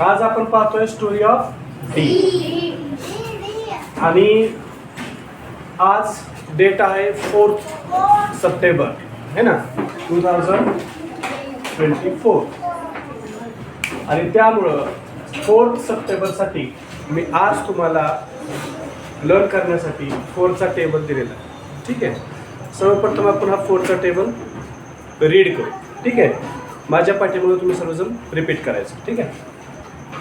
आज आपण पाहतोय स्टोरी ऑफ डी आणि आज डेट आहे फोर्थ सप्टेंबर है ना? टू थाउजंड ट्वेंटी फोर आणि त्यामुळं फोर्थ सप्टेंबरसाठी मी आज तुम्हाला लर्न करण्यासाठी फोरचा टेबल दिलेला ठीक आहे? सर्वप्रथम आपण हा फोरचा टेबल रीड करू. ठीक आहे? माझ्या पाठीमुळे तुम्ही सर्वजण रिपीट करायचं. ठीक आहे?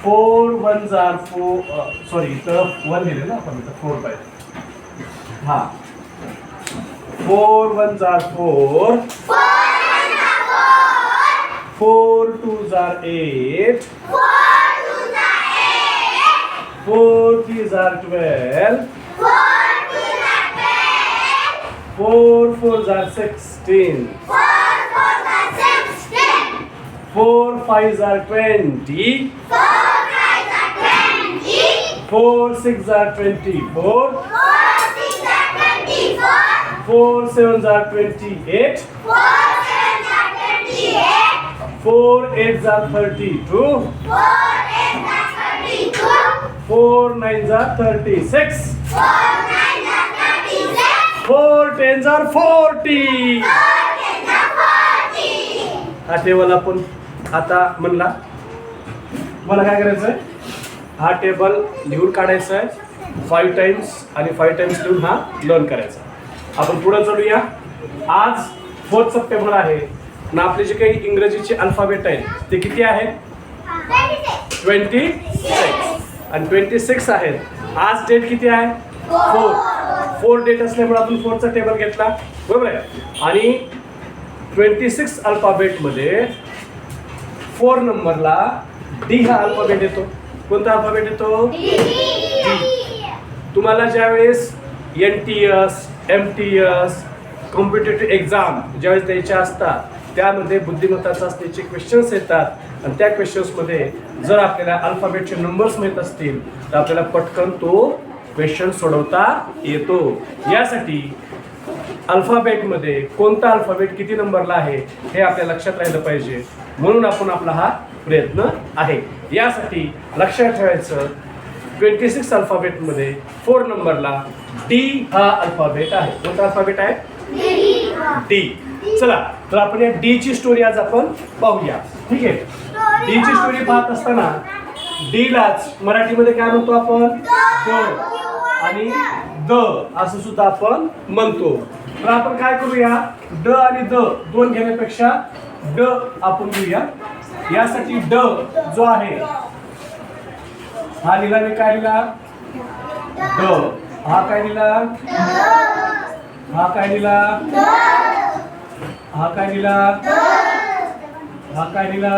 Four one are four sorry इथं वन दिले ना आपण इथं फोर पाहिजे हां four one are four four two are eight four three are twelve four four are sixteen four five are twenty Four six are twenty four. Four six are twenty four. Four sevens are twenty eight. Four sevens are twenty eight. Four eights are thirty two. Four eights are thirty two. Four nines are thirty six. Four nines are thirty six. Four tens are forty. Four tens are हा table आपण आता म्हणला मला काय करायचं आहे हा table लिहून काढायचा आहे. फाईव्ह टाइम्स आणि फाईव्ह टाइम्स लिहून हा लर्न करायचा. आपण पुढे चढूया आज फोर्थ सप्टेंबर आहे. ना आपले जे काही इंग्रजीचे अल्फाबेट आहेत ते किती आहेत? ट्वेंटी सिक्स आणि ट्वेंटी सिक्स आहेत. आज डेट किती आहे? फोर फोर डेट असल्यामुळे आपण फोरचा टेबल घेतला. बरोबर आहे? आणि ट्वेंटी सिक्स अल्फाबेटमध्ये फोर नंबरला डी हा अल्फाबेट येतो. कोणता अल्फाबेट येतो? तुम्हाला ज्यावेळेस N T S M T S competitive exam ज्यावेळेस द्यायच्या असतात त्यामध्ये बुद्धिमत्ता चाचणीचे क्वेश्चन्स येतात. आणि त्या क्वेश्चन्समध्ये जर आपल्याला अल्फाबेटचे नंबर्स माहीत असतील तर आपल्याला पटकन तो क्वेश्चन सोडवता येतो. यासाठी अल्फाबेटमध्ये कोणता अल्फाबेट किती नंबरला आहे हे आपल्या लक्षात राहिलं पाहिजे. म्हणून आपण आपला हा प्रयत्न आहे. यासाठी लक्षात ठेवायचं ट्वेंटी सिक्स अल्फाबेटमध्ये फोर नंबरला डी हा अल्फाबेट आहे. कोणता अल्फाबेट आहे? डी चला तर आपण या डीची स्टोरी आज आपण पाहूया. ठीक आहे? डीची स्टोरी पाहत असताना डीलाच मराठीमध्ये काय म्हणतो आपण? द आणि द असं सुद्धा आपण म्हणतो. तर आपण काय करूया? ड आणि द दोन घेण्यापेक्षा ड आपण घेऊया. यासाठी ड जो आहे हा लिहिला मी काय लिहिला? ड. हा काय लिहिला? हा काय लिहिला? हा काय लिहिला? हा काय लिहिला?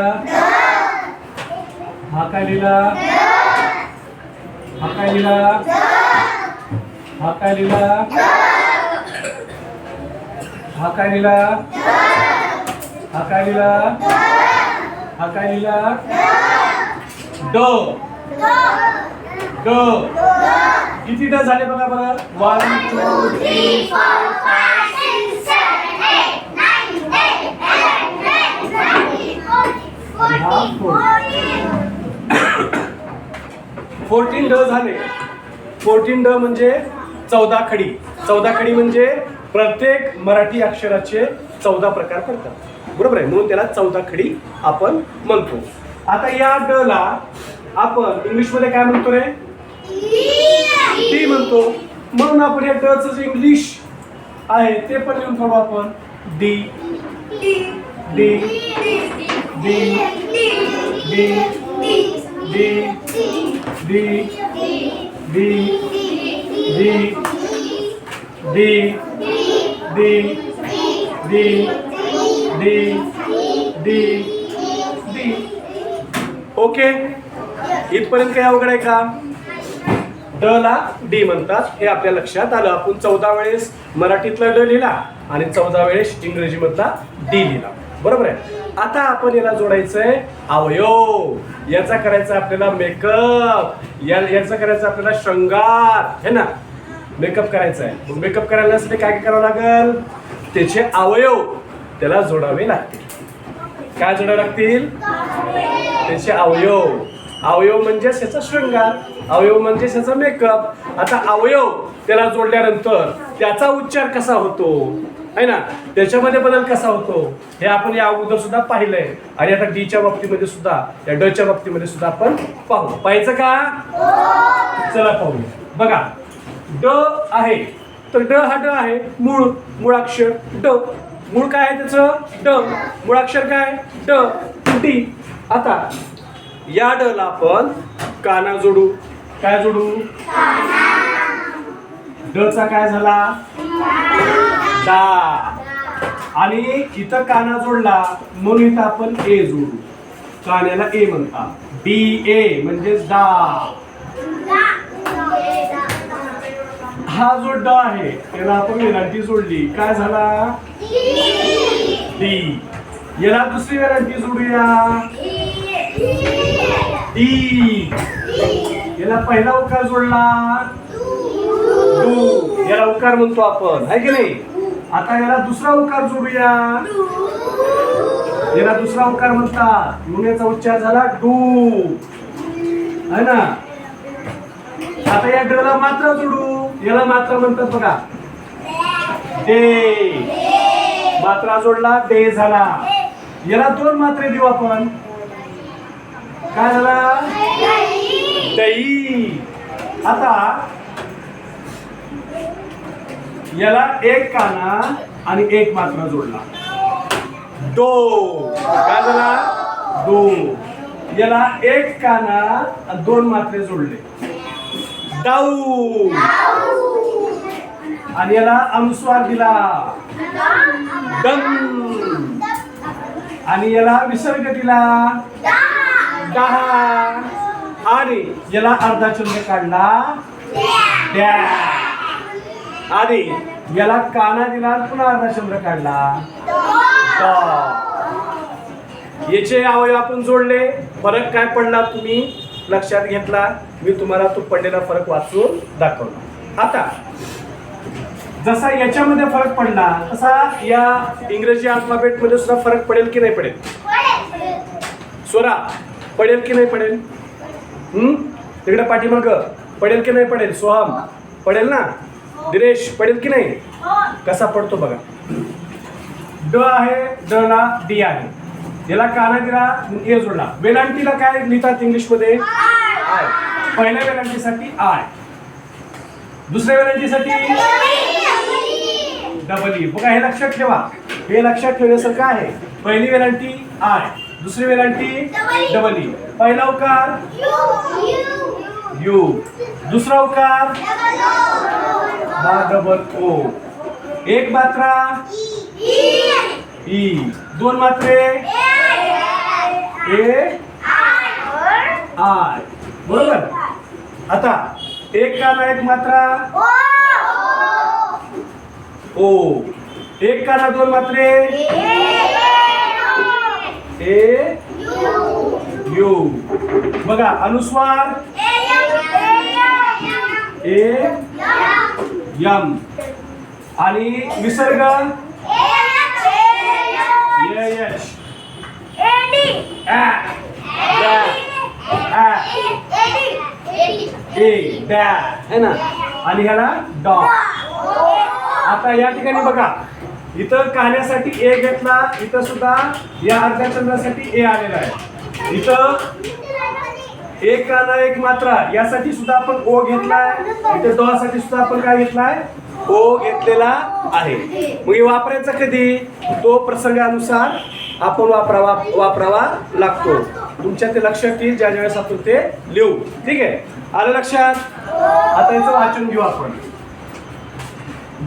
हा काय लिहिला? हा काय लिहिला? म्हाकालीला म्हाकालीला म्हाकालीला म्हाकालीला ड. ड. किती ड झाले बघा बरं? वन टू थ्री फोर्टीन ड झाले. फोर्टीन ड म्हणजे चौदा खडी चौदा खडी म्हणजे प्रत्येक मराठी अक्षराचे चौदा प्रकार पडतात बरोबर आहे म्हणून त्याला चौदा खडी आपण म्हणतो आता या ड ला आपण इंग्लिशमध्ये काय म्हणतो रे डी म्हणतो म्हणून आपण या ड चं जे इंग्लिश आहे ते पण लिहून काढू आपण D D D D D D D D D D D D D D okay इथपर्यंत काय अवघड आहे का? ड ला डी म्हणतात. हे आपल्या लक्षात आलं. आपण चौदा वेळेस मराठीतला ड लिहिला आणि चौदा वेळेस इंग्रजी मधला डी लिहिला. बरोबर आहे? आता आपण याला जोडायचंय अवयव. याचा करायचा आपल्याला मेकअप या याचा करायचा आपल्याला शृंगार. है ना? मेकअप करायचा आहे. मग मेकअप करायला असले काय काय करावं लागेल? त्याचे अवयव त्याला जोडावे लागतील. काय जोडावे लागतील? त्याचे अवयव. अवयव म्हणजे त्याचा शृंगार अवयव म्हणजे त्याचा मेकअप. आता अवयव त्याला जोडल्यानंतर त्याचा उच्चार कसा होतो? आहे ना? त्याच्यामध्ये बदल कसा होतो? हे आपण या अगोदर सुद्धा पाहिलंय. आणि आता डीच्या बाबतीमध्ये सुद्धा या डच्या बाबतीमध्ये सुद्धा आपण पाहू. पाहायचं का? चला पाहूया. बघा. ड आहे. तर ड हा ड आहे मूळ मुळाक्षर ड. मूळ काय आहे त्याचं? ड. मुळाक्षर काय? ड. डी. आता या ड ला आपण काना जोडू. काय जोडू? ड चा काय झाला? डा. आणि इथं काना जोडला म्हणून इथं आपण ए जोडू. कान्याला ए म्हणतात डी ए म्हणजे दा हा जो ड आहे त्याला आपण वेलांटी जोडली काय झाला? डी. याला दुसरी वेलांटी जोडूया डी. याला पहिला उकार जोडला. टू याला उकार म्हणतो आपण. आहे की नाही? आता याला दुसरा उकार जोडूया. याला दुसरा उकार म्हणतात. म्हणून याचा उच्चार झाला डू. है ना? आता या डला मात्र जोडू. याला मात्रा म्हणतात बघा. डे मात्रा जोडला डे झाला. याला दोन मात्रे देऊ आपण. काय झाला? दही. आता याला एक काना आणि एक मात्रा जोडला. दो. काय झाला? दो. याला एक काना दोन मात्रे जोडले. डाऊ आणि याला अनुस्वार दिला. डम आणि याला विसर्ग दिला. दहा. आणि याला अर्धा चंद्र काढला. द्या. आणि याला काना दिला पुन्हा अर्धा चंद्र काढला. याचे अवयव आपण जोडले. फरक काय पडला तुम्ही? लक्षात घेतला. मी तुम्हाला तो पडलेला फरक वाचून दाखवला आता जसा याच्यामध्ये फरक पडला तसा या इंग्रजी अल्फाबेटमध्ये सुद्धा फरक पडेल की नाही पडेल? स्वरा पडेल की नाही पडेल? हम्म? तिकडे पाठीमाग पडेल की नाही पडेल? सोहम पडेल ना? दिनेश पडेल की नाही? कसा पडतो बघा. ड आहे ड ला डी आहे. याला काना दिला ए जोडला. वेलांटीला काय लिहितात इंग्लिशमध्ये आय. पहिल्या वेलांटीसाठी आय. दुसऱ्या वेलांटीसाठी? Double E. बघा हे लक्षात ठेवा. हे लक्षात ठेवण्यासारखं आहे. पहिली वेलांटी आय. दुसरी वेलांटी डबल ई. पहिला उकार यू. दुसरा उकार डबल ओ. एक मात्रा? ई. दोन मात्रे? ए? आय बरोबर. आता एक काना एक मात्रा? ओ. एक काना दोन मात्रे? ए. यू. बघा अनुस्वार. ए यम. आणि विसर्ग ये यश ऍ, डॅ, ऍ, ए डॅ है ना आणि ह्याला डॉ आता या ठिकाणी बघा इथं कान्यासाठी ए घेतला इथं सुद्धा या अर्ध्या चंद्रासाठी ए आलेला आहे इथं एक काना एक मात्रा यासाठी सुद्धा आपण ओ घेतलाय इथे डॉ साठी सुद्धा आपण काय घेतलाय ओ घेतलेला आहे मग हे वापरायचा कधी तो प्रसंगानुसार आपण वापरावा वापरावा लागतो. तुमच्या ते लक्षात येईल ज्या ज्यावेळेस आपण ते लिहू. ठीक आहे? आलं लक्षात? आता याचं वाचन घेऊ आपण.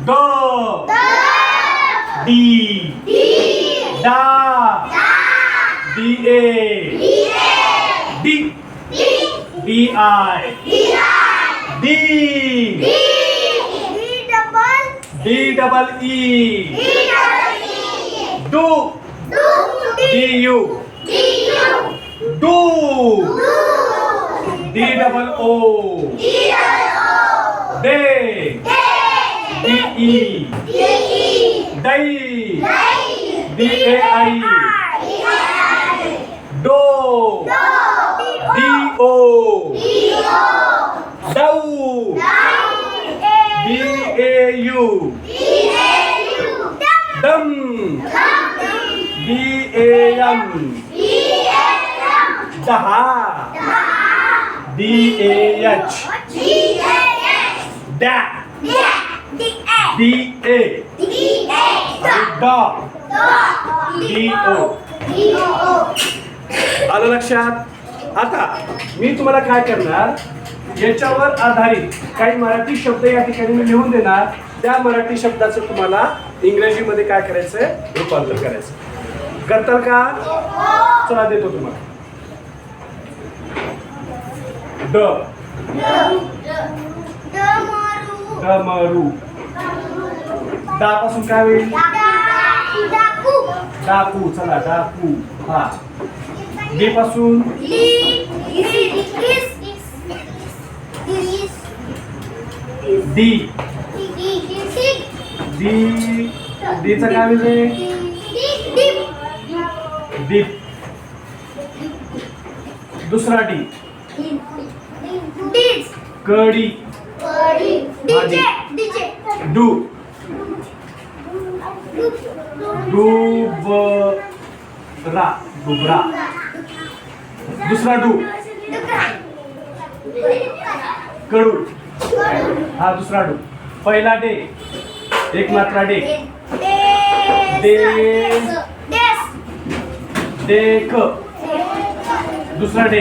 ड. डी. डा D A. D. D. I. D D. Double. E. Do D U. D U. Do. D double O. D double O. Day. Day. D E. D E. Day. Day. D A I. D A I. Do. Do D O. D O. D A U. D A U. Dum Dum M. दहा. D H. डॅ D. ए. D O. आलं लक्षात? आता मी तुम्हाला काय करणार? याच्यावर आधारित काही मराठी शब्द या ठिकाणी मी लिहून देणार. त्या मराठी शब्दाचं तुम्हाला इंग्रजीमध्ये काय करायचंय? रूपांतर करायचं करताल का? चला देतो तुम्हाला. ड. डमरू. डापासून काय होईल? डाकू. चला डाकू. हा. डी. पासून डी. डी डीचं काय होईल? डीप दुसरा डी. कडी. डू. डुबरा. डुबरा. दुसरा डू. कडू. हा दुसरा डू. पहिला डे. एक मात्रा डे. डेक दुसरा डे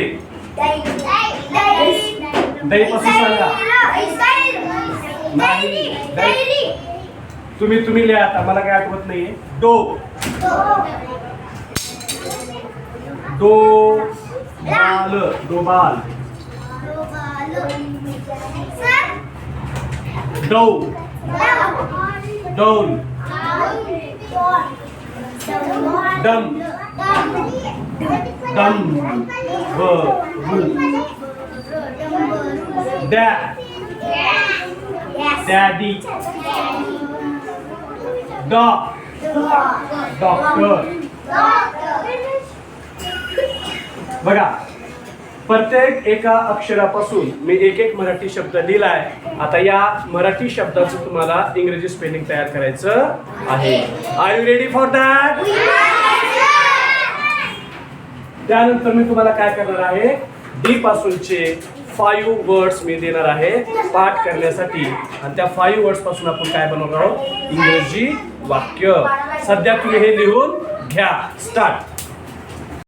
दहीपासून सांगा. तुम्ही तुम्ही लिहा आता. मला काय आठवत नाहीये. डो. डो बाल. डोबाल डौ. डौल. डम डम. डॅडी. डॉ. डॉक्टर. बघा प्रत्येक एका अक्षरापासून मी एक एक मराठी शब्द लिहिला आहे आता या मराठी शब्दाचं तुम्हाला इंग्रजी स्पेलिंग तयार करायचं आहे. Are you ready for that त्यानंतर मी तुम्हाला काय करणार आहे? डी पासूनचे फाईव्ह वर्ड्स मी देणार आहे पाठ करण्यासाठी. आणि त्या फाईव्ह वर्ड्सपासून आपण काय बनवणार आहोत? इंग्रजी वाक्य. सध्या तुम्ही हे लिहून घ्या. स्टार्ट